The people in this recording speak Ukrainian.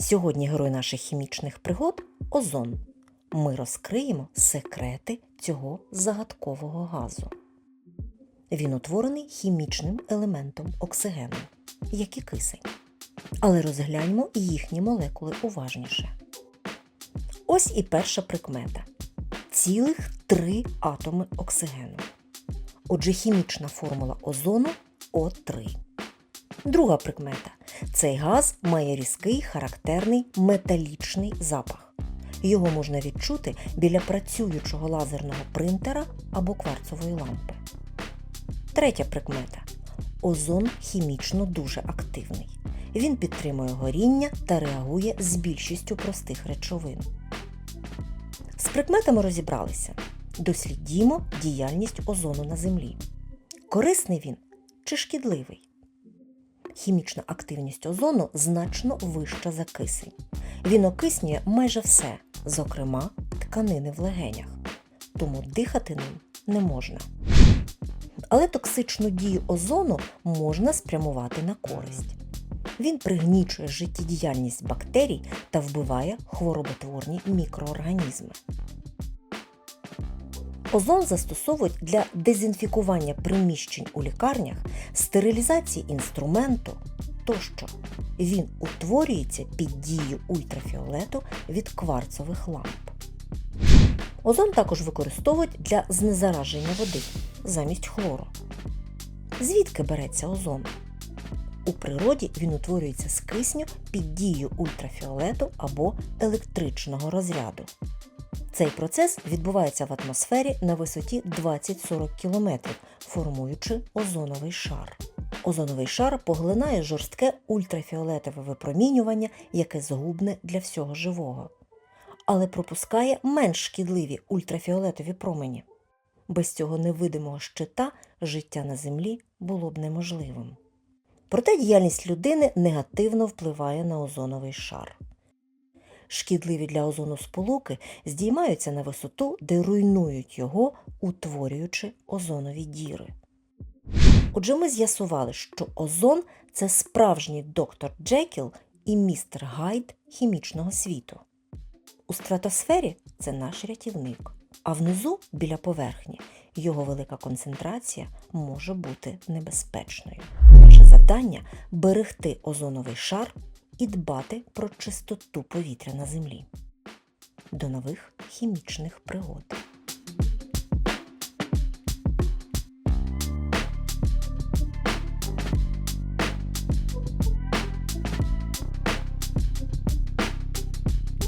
Сьогодні герой наших хімічних пригод озон. Ми розкриємо секрети цього загадкового газу. Він утворений хімічним елементом оксигену, як і кисень. Але розгляньмо їхні молекули уважніше. Ось і перша прикмета: цілих три атоми оксигену. Отже, хімічна формула озону О3. Друга прикмета. Цей газ має різкий характерний металічний запах. Його можна відчути біля працюючого лазерного принтера або кварцової лампи. Третя прикмета. Озон хімічно дуже активний. Він підтримує горіння та реагує з більшістю простих речовин. З прикметами розібралися. Дослідімо діяльність озону на Землі. Корисний він чи шкідливий? Хімічна активність озону значно вища за кисень. Він окиснює майже все, зокрема тканини в легенях, тому дихати ним не можна. Але токсичну дію озону можна спрямувати на користь. Він пригнічує життєдіяльність бактерій та вбиває хвороботворні мікроорганізми. Озон застосовують для дезінфікування приміщень у лікарнях, стерилізації інструменту тощо. Він утворюється під дією ультрафіолету від кварцових ламп. Озон також використовують для знезараження води замість хлору. Звідки береться озон? У природі він утворюється з кисню під дією ультрафіолету або електричного розряду. Цей процес відбувається в атмосфері на висоті 20-40 км, формуючи озоновий шар. Озоновий шар поглинає жорстке ультрафіолетове випромінювання, яке згубне для всього живого, але пропускає менш шкідливі ультрафіолетові промені. Без цього невидимого щита життя на Землі було б неможливим. Проте діяльність людини негативно впливає на озоновий шар. Шкідливі для озону сполуки здіймаються на висоту, де руйнують його, утворюючи озонові діри. Отже, ми з'ясували, що озон це справжній доктор Джекіл і містер Гайд хімічного світу. У стратосфері це наш рятівник, а внизу, біля поверхні, його велика концентрація може бути небезпечною. Наше завдання берегти озоновий шар і дбати про чистоту повітря на землі. До нових хімічних пригод.